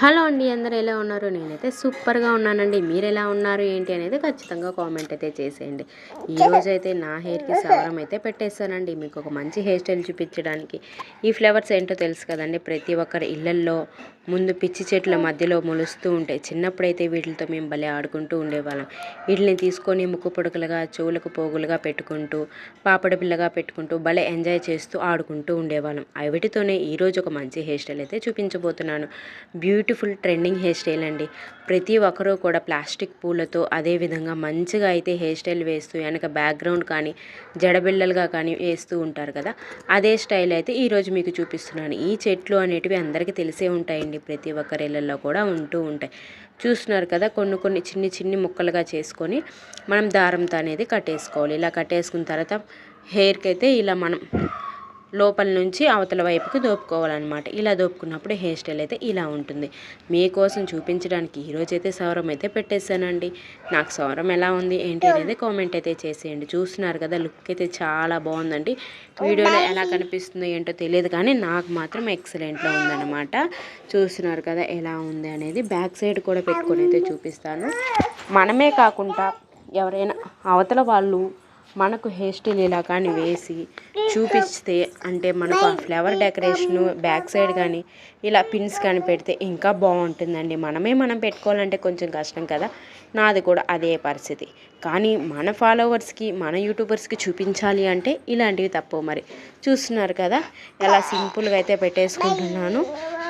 Hello అండి అందరూ ఎలా ఉన్నారు? నేనైతే సూపర్గా ఉన్నానండి. మీరు ఎలా ఉన్నారు? ఏంటి అనేది ఖచ్చితంగా కామెంట్ అయితే చేసేయండి. ఈరోజు అయితే నా హెయిర్కి సవరం అయితే పెట్టేస్తానండి మీకు ఒక మంచి హెయిర్ స్టైల్ చూపించడానికి. ఈ ఫ్లేవర్స్ ఏంటో తెలుసు కదండి. ప్రతి ఒక్కరి ఇళ్ళల్లో ముందు పిచ్చి చెట్ల మధ్యలో మొలుస్తూ ఉంటాయి చిన్నప్పుడైతే వీటితో మేము భలే ఆడుకుంటూ ఉండేవాళ్ళం. వీటిని తీసుకొని ముక్కు పొడుకులుగా చెవులకు పోగులుగా పెట్టుకుంటూ పాపడ పిల్లగా పెట్టుకుంటూ భలే ఎంజాయ్ చేస్తూ ఆడుకుంటూ ఉండేవాళ్ళం. వీటితోనే ఈరోజు ఒక మంచి హెయిర్ స్టైల్ అయితే చూపించబోతున్నాను. Beauty beautiful trending hairstyle అండి. ప్రతి ఒక్కరూ కూడా ప్లాస్టిక్ పూలతో అదేవిధంగా మంచిగా అయితే హెయిర్ స్టైల్ వేస్తూ వెనక బ్యాక్గ్రౌండ్ కానీ జడబిళ్ళలుగా కానీ వేస్తూ ఉంటారు కదా. అదే స్టైల్ అయితే ఈరోజు మీకు చూపిస్తున్నాను. ఈ చెట్లు అనేటివి అందరికీ తెలిసే ఉంటాయండి. ప్రతి ఒక్కరిళ్ళల్లో కూడా ఉంటూ ఉంటాయి. చూస్తున్నారు కదా కొన్ని కొన్ని చిన్ని చిన్ని ముక్కలుగా చేసుకొని మనం దారంతో అనేది కట్టేసుకోవాలి. ఇలా కట్టేసుకున్న తర్వాత హెయిర్కి అయితే ఇలా మనం లోపల నుంచి అవతల వైపుకి దోపుకోవాలన్నమాట. ఇలా దోపుకున్నప్పుడు హెయిర్ స్టైల్ అయితే ఇలా ఉంటుంది. మీకోసం చూపించడానికి ఈరోజు అయితే సౌరం అయితే పెట్టేశానండి. నాకు సౌరం ఎలా ఉంది ఏంటి అనేది కామెంట్ అయితే చేసేయండి. చూస్తున్నారు కదా లుక్ అయితే చాలా బాగుందండి. వీడియోలో ఎలా కనిపిస్తుందో ఏంటో తెలియదు కానీ నాకు మాత్రం ఎక్సలెంట్లో ఉందన్నమాట. చూస్తున్నారు కదా ఎలా ఉంది అనేది బ్యాక్ సైడ్ కూడా పెట్టుకొని అయితే చూపిస్తాను. మనమే కాకుండా ఎవరైనా అవతల వాళ్ళు మనకు హెయిర్ స్టైల్ ఇలా కానీ వేసి చూపిస్తే అంటే మనకు ఆ ఫ్లవర్ డెకరేషను బ్యాక్ సైడ్ కానీ ఇలా పిన్స్ కానీ పెడితే ఇంకా బాగుంటుందండి. మనమే మనం పెట్టుకోవాలంటే కొంచెం కష్టం కదా. నాది కూడా అదే పరిస్థితి. కానీ మన ఫాలోవర్స్కి మన యూట్యూబర్స్కి చూపించాలి అంటే ఇలాంటివి తప్పవు మరి. చూస్తున్నారు కదా? ఎలా సింపుల్గా అయితే పెట్టేసుకుంటున్నాను.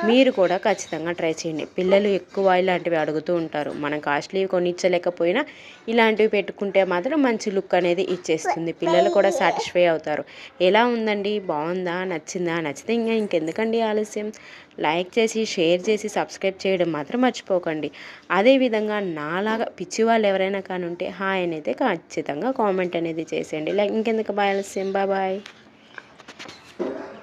మీరు కూడా ఖచ్చితంగా ట్రై చేయండి. పిల్లలు ఎక్కువ ఇలాంటివి అడుగుతూ ఉంటారు. మనం కాస్ట్లీ కొనిచ్చలేకపోయినా ఇలాంటివి పెట్టుకుంటే మాత్రం మంచి లుక్ అనేది ఇచ్చేస్తుంది. పిల్లలు కూడా సాటిస్ఫై అవుతారు. ఎలా ఉందండి? బాగుందా? నచ్చిందా? నచ్చితే ఇంకా ఇంకెందుకండి ఆలస్యం? లైక్ చేసి షేర్ చేసి సబ్స్క్రైబ్ చేయడం మాత్రం మర్చిపోకండి. అదేవిధంగా నాలాగా పిచ్చి వాళ్ళు ఎవరైనా కానుంటే ఉంటే హాయ్ అనేది ఖచ్చితంగా కామెంట్ అనేది చేసేయండి. లైక్ ఇంకెందుకు? బాయ్ ఆలస్యం. బాయ్